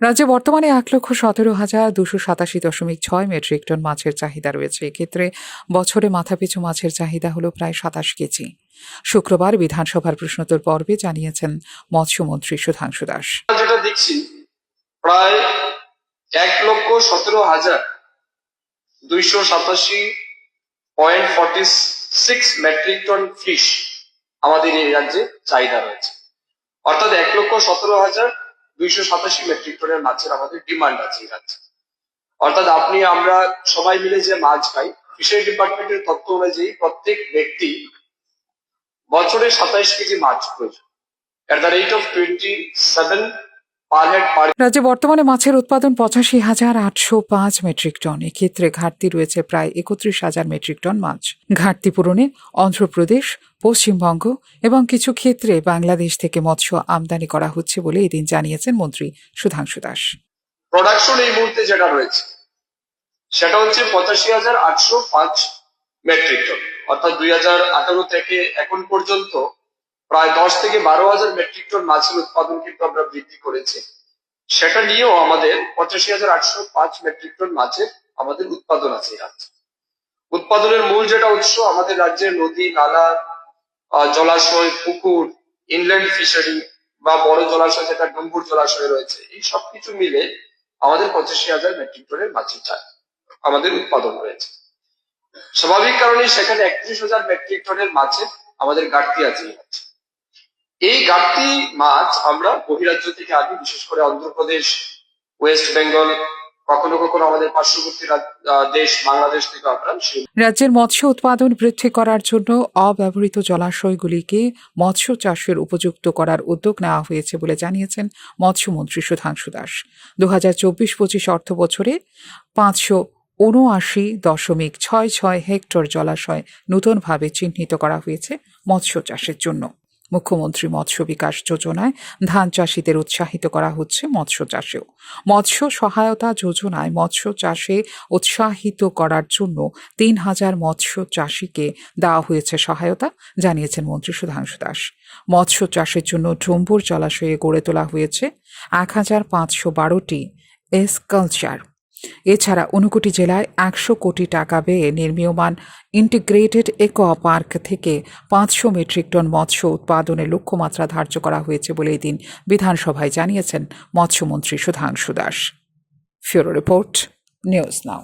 রাজ্যে বর্তমানে এক লক্ষ সতেরো হাজার দুশো সাতাশি দশমিক ছয় মেট্রিক টন মাছের চাহিদা রয়েছে। এক্ষেত্রে বছরে মাথাপিছু মাছের চাহিদা হল প্রায় সাতাশ কেজি। শুক্রবার বিধানসভার প্রশ্নোত্তর পর্বে জানিয়েছেন মৎস্যমন্ত্রী সুধাংশু দাস। যেটা দেখছি, প্রায় এক লক্ষ সতেরো হাজার দুইশো সাতাশি point forty six metric ton fish আমাদের এই রাজ্যে চাহিদা রয়েছে। অর্থাৎ এক লক্ষ সতেরো হাজার দুইশো সাতাশি মেট্রিক টনের মাছের আমাদের ডিমান্ড আছে রাজ্যে। অর্থাৎ আপনি, আমরা সবাই মিলে যে মাছ খাই ফিশারি ডিপার্টমেন্টের তথ্য অনুযায়ী প্রত্যেক ব্যক্তি বছরে সাতাইশ কেজি মাছ প্রয়োজন। At the rate of twenty seven রাজ্যে বর্তমানে মাছের উৎপাদন পঁচাশি হাজার আটশো পাঁচ মেট্রিক টন। এক্ষেত্রে ঘাটতি রয়েছে প্রায় একত্রিশ হাজার মেট্রিক টন মাছ। ঘাটতি পূরণে অন্ধ্রপ্রদেশ পশ্চিমবঙ্গ এবং কিছু ক্ষেত্রে বাংলাদেশ থেকে মৎস্য আমদানি করা হচ্ছে বলে এদিন জানিয়েছেন মন্ত্রী সুধাংশু দাস। প্রোডাকশন এই মুহূর্তে যেটা রয়েছে সেটা হচ্ছে পঁচাশি হাজার আটশো পাঁচ মেট্রিক টন। অর্থাৎ দুই হাজার আঠারো থেকে এখন পর্যন্ত প্রায় দশ থেকে বারো হাজার মেট্রিক টন মাছের উৎপাদন কিন্তু আমরা বৃদ্ধি করেছি। সেটা নিয়েও আমাদের পঁচাশি হাজার আটশো পাঁচ মেট্রিক টন মাছের আমাদের উৎপাদন আছে উৎপাদনের মূল যেটা উৎস আমাদের রাজ্যের নদী, নালা জলাশয়, পুকুর ইনল্যান্ড ফিশারি বা বড় জলাশয় যেটা ডুম্বুর জলাশয় রয়েছে, এই সব কিছু মিলে আমাদের পঁচাশি হাজার মেট্রিক টনের মাছের চাই আমাদের উৎপাদন রয়েছে। স্বাভাবিক কারণে সেখানে একত্রিশ হাজার মেট্রিক টনের মাছের আমাদের ঘাটতি আছে এই। ঘাটতি মাছ আমরা বহিরাজ্য থেকে আনি, বিশেষ করে অন্ধ্রপ্রদেশ, ওয়েস্ট বেঙ্গল, কখনো কখনো আমাদের পার্শ্ববর্তী দেশ বাংলাদেশ থেকে আমরা রাজ্যের মৎস্য উৎপাদন বৃদ্ধি করার জন্য অব্যবহৃত জলাশয়গুলিকে মৎস্য চাষের উপযুক্ত করার উদ্যোগ নেওয়া হয়েছে বলে জানিয়েছেন মৎস্যমন্ত্রী সুধাংশু দাস দু হাজার চব্বিশ পঁচিশ অর্থ বছরে পাঁচশো উনআশি দশমিক ছয় ছয় হেক্টর জলাশয় নতুনভাবে চিহ্নিত করা হয়েছে মৎস্য চাষের জন্য মুখ্যমন্ত্রী মৎস্য বিকাশ যোজনায় ধান চাষিদের উৎসাহিত করা হচ্ছে মৎস্য চাষেও। মৎস্য সহায়তা যোজনায় মৎস্য চাষে উৎসাহিত করার জন্য তিন হাজার মৎস্য চাষিকে দেওয়া হয়েছে সহায়তা, জানিয়েছেন মন্ত্রী সুধাংশু দাস। মৎস্য চাষের জন্য ড্রম্বুর জলাশয়ে গড়ে তোলা হয়েছে এক হাজার পাঁচশো বারোটি এসকালচার এছাড়া ঊনকোটি জেলায় একশো কোটি টাকা ব্যয়ে নির্মীয়মান ইন্টিগ্রেটেড একোয়া পার্ক থেকে পাঁচশো মেট্রিক টন মৎস্য উৎপাদনের লক্ষ্যমাত্রা ধার্য করা হয়েছে বলে এদিন বিধানসভায় জানিয়েছেন মৎস্যমন্ত্রী Sudhanshu Das. Bureau report, news now.